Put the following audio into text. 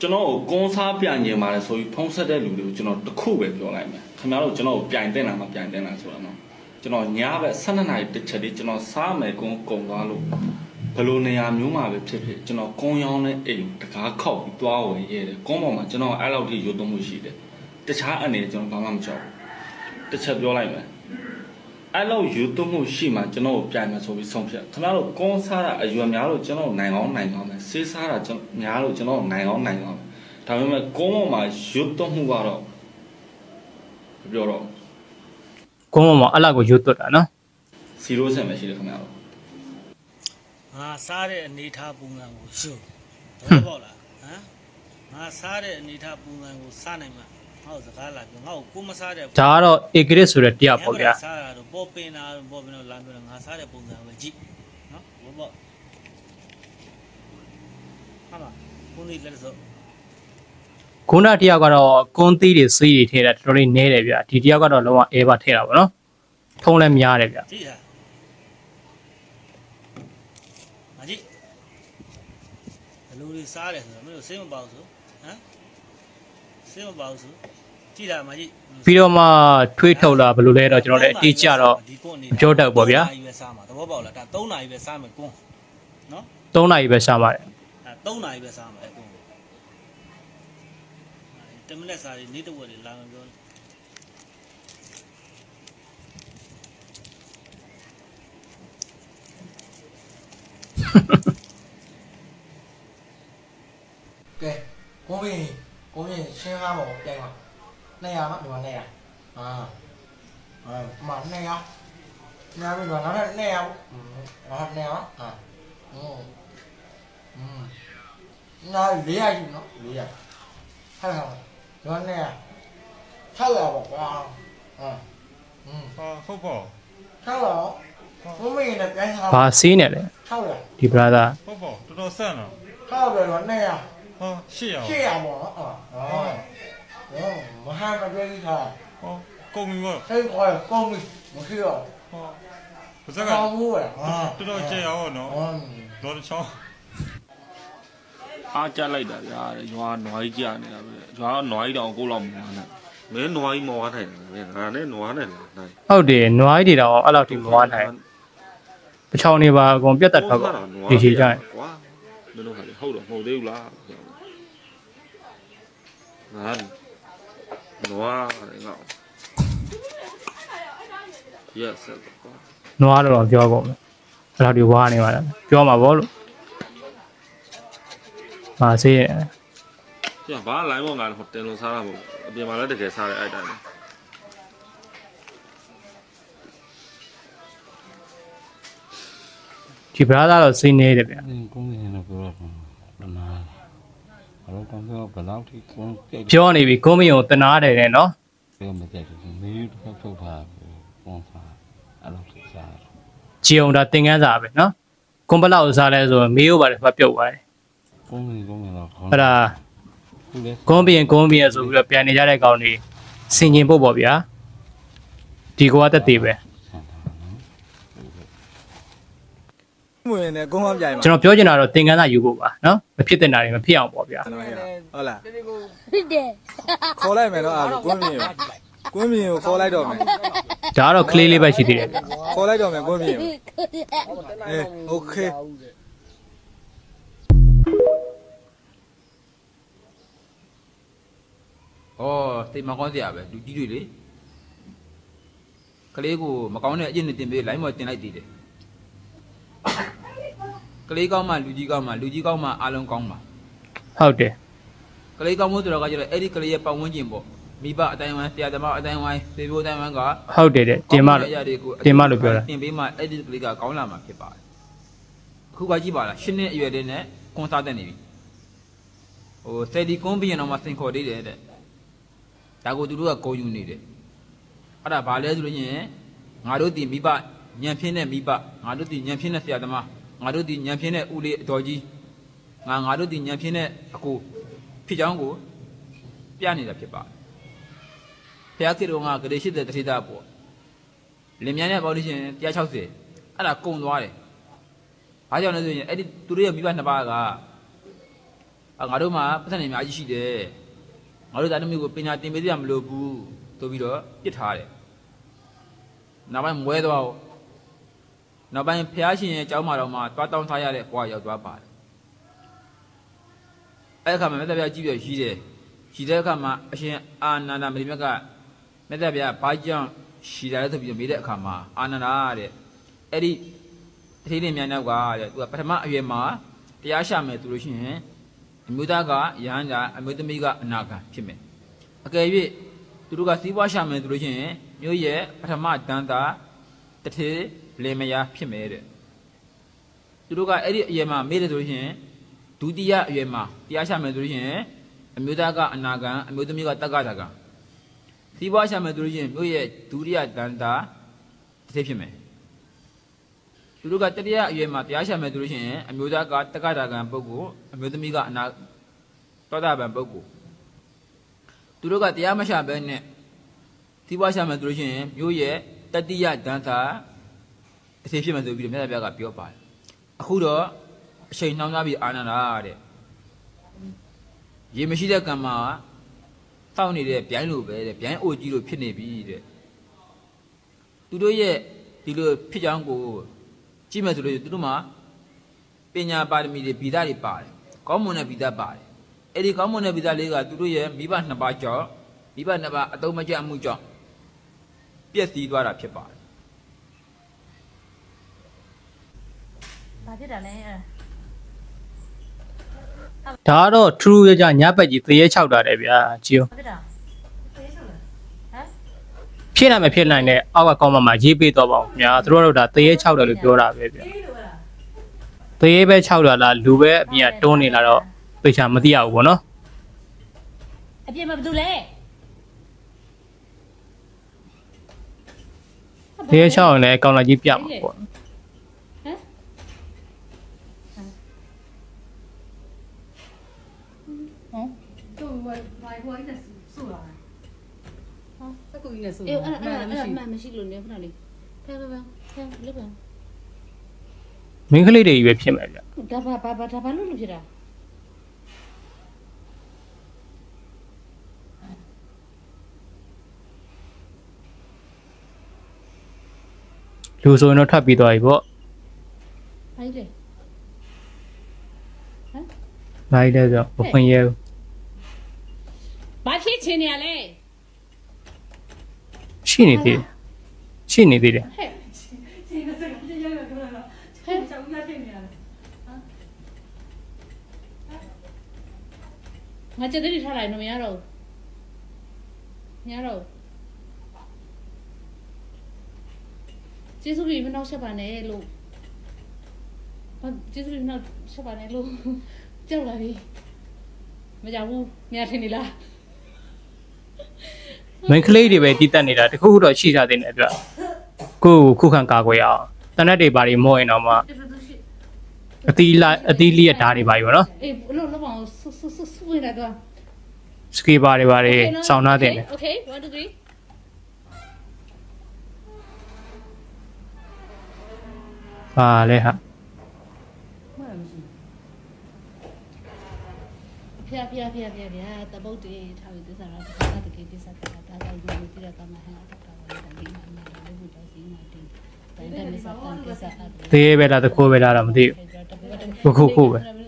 ကျွန်တော်ကိုကွန်စားပြိုင်ကျင်ပါတယ်ဆိုပြီးဖုံးဆက်တဲ့လူတွေကိုကျွန်တော်တစ်ခုပဲပြောလိုက်မယ်ခင်ဗျားတို့ကျွန်တော်ကိုပြိုင်တင်တာမပြိုင်တင်တာဆိုတော့နော်ကျွန်တော်ညဘက်12နာရီတစ်ချက်လေးကျွန်တော်စားမယ်ကွန်ကုံသွားလို့ဘယ်လိုနေရာမျိုးမှာပဲဖြစ်ဖြစ်ကျွန်တော်ကွန်ရောင်းတဲ့အိမ်တကားခောက်ပြီးသွားဝင်ရဲတယ်ကွန်ပေါ်မှာကျွန်တော်အဲ့လောက်ထိရုပ်သွင်းမှုရှိတယ်တခြားအနေနဲ့ကျွန်တော်ဘာမှမကြောက်ဘူးတစ်ချက်ပြောလိုက်မယ် အဲ့လောက်ယူသွင်းမှုရှိမှကျွန်တော်ကိုပြိုင်မယ်ဆိုပြီးဆုံးဖြတ်ခင်ဗျားတို့ကွန်စားတာအရွယ်များလို့ကျွန်တော်နိုင်ကောင်းနိုင်ကောင်းမယ်ဆေးစားတာကျွန်တော်များလို့ကျွန်တော်နိုင်ကောင်းနိုင်ကောင်းမယ်ဒါပေမဲ့ကုန်းပေါ်မှာရွတ်တော့မှုကတော့မပြောတော့ကုန်းပေါ်မှာအဲ့လောက်ကိုရွတ်သွတ်တာနော်စီရိုးဆင်ပဲရှိတယ်ခင်ဗျားတို့ငါစားတဲ့အနေထားပုံစံကိုရှုတော့ပေါ့လားဟမ်ငါစားတဲ့အနေထားပုံစံကိုစားနိုင်မှာ ငါ့ကိုစကားလာပြောငါ့ကိုကိုမစားတဲ့ဒါကတော့ A grade ဆိုတဲ့တရားပေါ့ဗျာစားတာတော့ပေါ်ပင်တာပေါ်ပင်တော့လမ်းပြောငါစားတဲ့ပုံစံပဲကြည့်နော်ဘောပေါ့ဟာမကိုနေလက်စောခုနတရားကတော့ကွန်းသီးတွေစီးတွေထဲတာတော်တော်လေးနဲတယ်ဗျာဒီတရားကတော့လုံးဝအဲပါထဲတာပေါ့နော်ထုံးလည်းများတယ်ဗျာကြည့်တာမကြည့်ဘလူတွေစားတယ်ဆိုတော့မင်းတို့စိတ်မပေါဘူးဆိုဟမ်စိတ်မပေါဘူးဆို ကြည့်တာမကြည့်ပြီးတော့မှထွေးထုတ်လာဘယ်လိုလဲတော့ကျွန်တော်လည်းအတိအကျတော့ပြောတတ်ပေါ့ဗျာ3နာရီပဲစားမှာသဘောပေါက်လားဒါ3နာရီပဲစားမယ်ကွန်းနော်3နာရီပဲရှားပါတယ်ဒါ3နာရီပဲစားမယ်ကွန်းတမလက်စားလေးနေ့တစ်ဝက်လေးလာမယ်ပြောကဲကိုမင်းကိုမင်းရှင်းကားပါဦးပြန်ပါ 200မှဒီမှာ200အာအာဒီမှာ200ညပြီးတော့နောက်ထပ်200ပေါ့နောက်ထပ်200အာอืมอืมနား400ယူနော်400ဟဲ့ဟဲ့ဒီမှာ200 600ပေါ့ကွာအာอืม ဟာဟုတ်ပေါ့ 600ကိုမင်းနဲ့ပြန်စား ဘာစီးနေလဲ 600 ဒီ brother ဟုတ်ပေါ့တော်တော်ဆန့်တော့ 600တော့200 ဟာရှေ့ရအောင် ရှေ့ရပေါ့နော်အာ ဟောမဟာမတွေ့ကြီးထားဟောကုန်ပြီပေါ့စိတ်ခေါ်ကောင်းပြီမရှိတော့ဟောပါဇက်ကကောင်းဘူးလေအာတော်တော်ကြဲအောင်နော်ဟောဒေါ်တစ်ချောင်းအားကြလိုက်တာဗျာတဲ့ရွာနွားကြီးကြာနေတာပဲရွာကနွားကြီးတောင်ကိုယ့်လောက်မဝမ်းနဲ့မင်းနွားကြီးမဝမ်းနိုင်ဘူးလေငါနဲ့နွားနဲ့လာနိုင်ဟုတ်တယ်နွားကြီးတွေတော့အဲ့လောက်ထိမဝါနိုင်ပချောင်းနေပါအကုန်ပြတ်တက်ထွက်ကုန်ဒီချီကြရင်ကွာမင်းတို့ဟာလေဟုတ်တော့မဟုတ်သေးဘူးလားငါ နွားတဲ့ငါ yes ကွာနွားတော့ပြောကုန်မယ်အဲ့လောက်ထိဝါနေပါလားပြောမှာဗောလို့မာစေးရကျန်ဘာလိုင်းပေါ်ငါဟိုတင်လို့စားတာမဟုတ်အပြင်မှာလည်းတကယ်စားတယ်အဲ့တိုင်းဒီ brother တော့စီးနေတယ်ဗျာ အင်းကုန်းနေတော့ပြောတော့ဘနာ ဘာလို့တောင်းတော့ဘယ်လောက်ထိကုန်းကြိတ်ပြောနေပြီကိုမင်းကိုတနာတယ်တဲ့နော်ပြောမကြိုက်ဘူးမေးတော့ထုတ်ထားပုံစားအဲ့လိုစားကြည်အောင်ဒါသင်ကန်းစာပဲနော်ကွန်ပလောက်စားလဲဆိုမေးဖို့ပါတယ်မပြုတ်သွားတယ်ကုန်းနေကုန်းနေတော့အဲ့ဒါခုလေကွန်ပြင်ကွန်ပြင်ဆိုပြီးတော့ပြန်နေကြတဲ့ကောင်တွေစင်ကျင်ဖို့ပေါ့ဗျာဒီကွာတက်သေးပဲ ဆန်တာနော် ဝင်နေကုန်းကောင်းပြိုင်မှာ ကျွန်တော်ပြောချင်တာတော့သင်ကန်းစာယူဖို့ပါနော်မဖြစ်တဲ့နာတွေမဖြစ်အောင်ပေါ့ဗျာ ကျွန်တော်ဟဲ့ဟုတ်လား ဟုတ်တယ် ခေါ်လိုက်မယ်နော်အာကွန်းမြင်ကိုကွန်းမြင်ကိုခေါ်လိုက်တော့မယ် ဒါကတော့ကလေးလေးပဲရှိသေးတယ်ဗျာ ခေါ်လိုက်တော့မယ်ကွန်းမြင်ကိုအေးโอเค ။အော်စိတ်မကောင်းစရာပဲလူကြီးတွေလေ။ကလေးကိုမကောင်းတဲ့အကျင့်နဲ့တင်ပေးလိုင်းမော်တင်လိုက်သေးတယ်။ ကလေးကောင်းမှလူကြီးကောင်းမှလူကြီးကောင်းမှအားလုံးကောင်းမှဟုတ်တယ်ကလေးကောင်းမှုဆိုတော့ကကျတော့အဲ့ဒီကလေးရဲ့ပတ်ဝန်းကျင်ပေါ့မိဘအတိုင်းဝိုင်းဆရာသမားအတိုင်းဝိုင်းသေဘိုးအတိုင်းဝိုင်းကဟုတ်တယ်တဲ့တင်မလို့ကောင်းတဲ့အရာတွေကိုတင်မလို့ပြောတာတင်ပေးမှအဲ့ဒီကလေးကကောင်းလာမှာဖြစ်ပါတယ်။အခုကကြည့်ပါလားရှင်းနှစ်အရွယ်လေးနဲ့ကွန်စားတက်နေပြီ။ဟိုဆယ်ဒီကွန်ပြင်တော့မှစင်ခေါ်သေးတယ်တဲ့။ဒါကိုသူတို့ကဂုံယူနေတယ်။အဲ့ဒါဘာလဲဆိုလို့ရှိရင်ငါတို့ဒီမိဘညံပြင်းတဲ့မိဘငါတို့ဒီညံပြင်းတဲ့ဆရာသမား ငါတို့ဒီညံပြင်းတဲ့ဦးလေးအတော်ကြီးငါငါတို့ဒီညံပြင်းတဲ့အကိုဖြစ်ကြောင်းကိုပြနေတာဖြစ်ပါတယ်။ဖျားခေတော်ကဂရေရှိတဲ့တတိတာပေါ့လင်မြန်းတဲ့ပေါင်းလို့ရှိရင်160အဲ့ဒါကုံသွားတယ်။ဘာကြောင့်လဲဆိုရင်အဲ့ဒီသူတို့ရဲ့မိဘနှစ်ပါးကအာငါတို့မှာပတ်စံနေအများကြီးရှိတယ်ငါတို့သားသမီးကိုပညာသင်ပေးရမလို့ဘူးဆိုပြီးတော့ပြစ်ထားတယ်နောက်ပိုင်းမွဲသွားတော့ နောက်ပိုင်းဖျားရှင်ရဲ့အကြောင်းမှာတော့မှသွားတောင်းထားရတဲ့ဘဝရောက်သွားပါတယ်အဲ့ခါမှာမေတ္တာပြကြီးပြရှိတယ်ရှိတဲ့အခါမှာအရှင်အာနန္ဒမဏိမြတ်ကမေတ္တာပြဘာကြောင့်ရှိတာလဲဆိုပြီးမေးတဲ့အခါမှာအာနန္ဒာတဲ့အဲ့ဒီတတိယမြန်နောက်ကတဲ့သူကပထမအရွယ်မှာတရားရှာမယ်သူလို့ရှိရင်အမျိုးသားကယဟန်သာအမျိုးသမီးကအနာဂံဖြစ်မယ်အကယ်၍သူတို့ကစီးပွားရှာမယ်သူလို့ရှိရင်မျိုးရဲ့ပထမတန်သား တထေလေမယာဖြစ်မယ်တဲ့သူတို့ကအဲ့ဒီအရွယ်မှာမေးတယ်ဆိုလို့ရှိရင်ဒုတိယအရွယ်မှာတရားရှာမယ်ဆိုလို့ရှိရင်အမျိုးသားကအနာဂံအမျိုးသမီးကတက္ကတာကစီးပွားရှာမယ်ဆိုလို့ရှိရင်မျိုးရဲ့ဒုတိယတန်တာတထေဖြစ်မယ်သူတို့ကတတိယအရွယ်မှာတရားရှာမယ်ဆိုလို့ရှိရင်အမျိုးသားကတက္ကတာကံပုဂ္ဂိုလ်အမျိုးသမီးကအနာတောတာပံပုဂ္ဂိုလ်သူတို့ကတရားမရှာဘဲနဲ့သီးပွားရှာမယ်ဆိုလို့ရှိရင်မျိုးရဲ့ တတိယဒန်းသာတစ်သေးဖြစ်မယ်ဆိုပြီးတော့မြတ်စွာဘုရားကပြောပါတယ်အခုတော့အချိန်နှောင်းသားပြီးအာနန္ဒာတဲ့ရေမရှိတဲ့ကံမှာစောင့်နေတဲ့ဗျိုင်းလိုပဲတဲ့ဗျိုင်းအိုကြီးလိုဖြစ်နေပြီတဲ့သူတို့ရဲ့ဒီလိုဖြစ်ကြောင်းကိုကြည့်မယ်ဆိုလို့သူတို့မှာပညာပါရမီတွေဗီဒတွေပါတယ်ကောင်းမွန်တဲ့ဗီဒပါတယ်အဲ့ဒီကောင်းမွန်တဲ့ဗီဒလေးကသူတို့ရဲ့မိဘနှစ်ပါးကြောင့်မိဘနှစ်ပါးအတုံးမကျမှုကြောင့် ပြည့်စည်သွားတာဖြစ်ပါတယ်ဘာဖြစ်တာလဲအဲ့ဒါကတော့ true ရကြညပက်ကြီးသေရဲ6တာတယ်ဗျာကြည့်ဦးဘာဖြစ်တာသေးဆိုလားဟမ်ဖြစ်နိုင်မဖြစ်နိုင်တဲ့အောက်ကကောင်းမှမှာရေးပေးတော့ပါအောင်ညာသူတို့ကတော့ဒါသေရဲ6တယ်လို့ပြောတာပဲဗျာသေးလို့လားသေရဲပဲ6တာလားလူပဲအပြင်ကတွန်းနေလာတော့သိချာမသိရဘူးပေါ့နော်အပြင်မှာဘာလုပ်လဲ ဒီရက်ချောင်းလည်းကောင်လာကြီးပြမှာပေါ့เออเออเออมันไม่ใช่ลุนเนี่ยขนาดนี้แพ้ๆๆแพ้หรือเปล่าမင်းကလေးတွေကြီးပဲဖြစ်မယ်ဗျဒါဘာဘာဘာဒါဘာလို့လို့ဖြစ်တာ လူဆိုရင်တော့ထွက်ပြီးသွားပြီပေါ့ဘာကြီးလဲဟမ်ဘာကြီးလဲဆိုတော့ဖွင့်ရဲဘူးဘာဖြစ်ချင်နေရလဲရှိနေသေးတယ်ရှိနေသေးတယ်ဟဲ့ငါကြက်တည်းထားလိုက်တော့မရတော့ဘူးမရတော့ဘူး ကျေးဇူးပြီးမနှောက်ချက်ပါနဲ့လို့ဘာကျေးဇူးပြီးမနှောက်ချက်ပါနဲ့လို့ကြောက်လာပြီမကြောက်ဘူးမြတ်ထင်နေလား မင်းကလေးတွေပဲတည်တက်နေတာတခုခုတော့ရှိကြသေးတယ်ဗျာကိုယ့်ကိုခုခံကာကွယ်အောင်တနက်တွေပါတွေမော့ရင်တော့မှအသီးလိုက်အသီးလျက်ဓာတ်တွေပါပြီပေါ့နော် အေးလို့လို့ပါဆူဆူဆူဆူဝင်လာတော့ စကေပါတွေပါတွေစောင်းထားတယ် โอเค1 2 3 ဟာလဲဟာဖျားဖျားဖျားဖျားဖျားတပုတ်တေးထားပြီးသစ္စာရတခါတကယ်သစ္စာတာဒါသာဒီလိုတိရကမဟန်အတော့တာဝါဒလေးမှာမှာလည်းဘုရားစီမှာတင်တိုင်တယ်မစတန်သစ္စာအပ်သေးပဲလားတခိုးပဲလားတော့မသိဘူးခုခုခုပဲမ